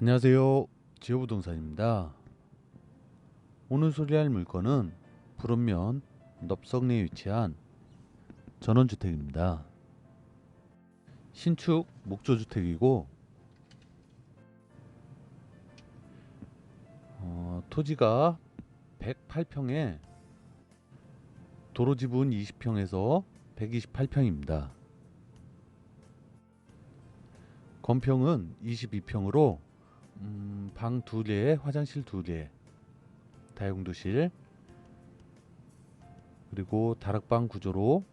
안녕하세요. 지호부동산입니다. 오늘 소개할 물건은 푸른면 넙석리에 위치한 전원주택입니다. 신축 목조주택이고 어, 토지가 108평에 도로 지분 20평에서 128평입니다. 건평은 22평으로 음, 방 두 개, 화장실 두 개, 다용도실 그리고 다락방 구조로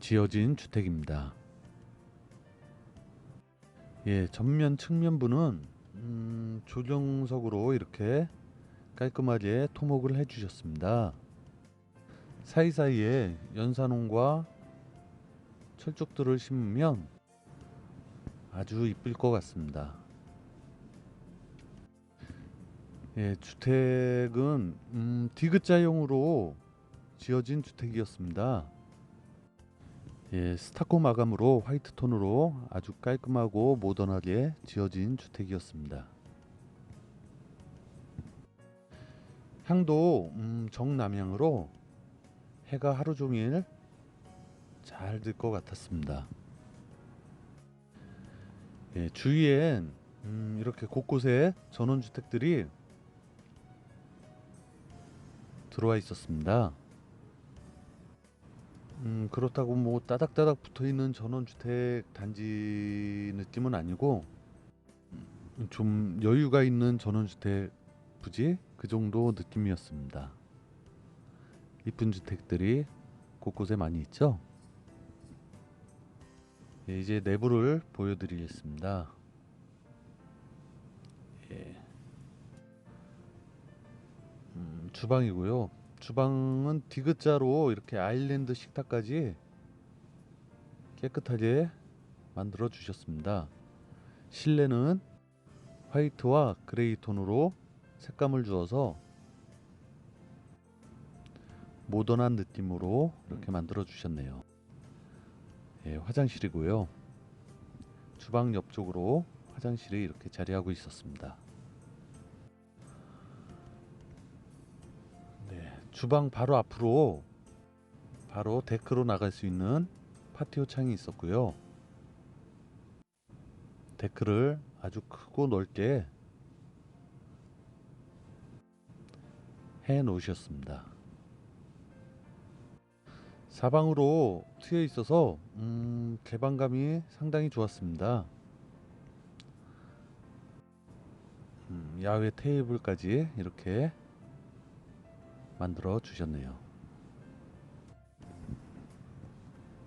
지어진 주택입니다. 예, 전면 측면부는 음, 조경석으로 이렇게 깔끔하게 토목을 해주셨습니다. 사이사이에 연산홍과 철쭉들을 심으면 아주 이쁠 것 같습니다. 예, 주택은 음, 디귿자형으로 지어진 주택이었습니다. 예, 스타코 마감으로 화이트 톤으로 아주 깔끔하고 모던하게 지어진 주택이었습니다. 향도 음, 정남향으로 해가 하루 종일 잘 들 것 같았습니다. 예, 주위엔 음, 이렇게 곳곳에 전원주택들이 들어와 있었습니다. 음, 그렇다고 뭐 따닥따닥 붙어 있는 전원주택 단지 느낌은 아니고 음, 좀 여유가 있는 전원주택 부지 그 정도 느낌이었습니다. 이쁜 주택들이 곳곳에 많이 있죠. 예, 이제 내부를 보여드리겠습니다. 주방이고요. 주방은 디귿자로 이렇게 아일랜드 식탁까지 깨끗하게 만들어 주셨습니다. 실내는 화이트와 그레이 톤으로 색감을 주어서 모던한 느낌으로 이렇게 만들어 주셨네요. 예, 화장실이고요. 주방 옆쪽으로 화장실이 이렇게 자리하고 있었습니다. 주방 바로 앞으로 바로 데크로 나갈 수 있는 파티오 창이 있었고요. 데크를 아주 크고 넓게 해 놓으셨습니다. 사방으로 트여 있어서 음, 개방감이 상당히 좋았습니다. 음, 야외 테이블까지 이렇게 만들어 주셨네요.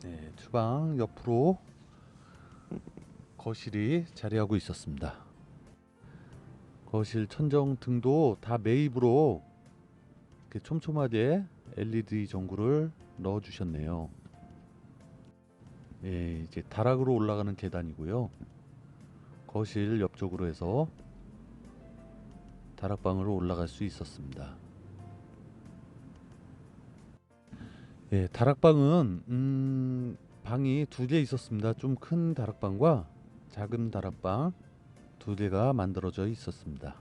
네, 주방 옆으로 거실이 자리하고 있었습니다. 거실 천정 등도 다 매입으로 이렇게 촘촘하게 LED 전구를 넣어 주셨네요. 예, 이제 다락으로 올라가는 계단이고요. 거실 옆쪽으로 해서 다락방으로 올라갈 수 있었습니다. 예, 다락방은 음, 방이 두 개 있었습니다. 좀 큰 다락방과 작은 다락방 두 개가 만들어져 있었습니다.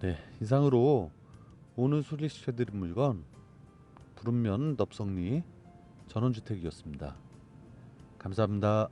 네, 이상으로 오늘 소개시켜드린 물건 푸른면 넙석리 전원주택이었습니다. 감사합니다.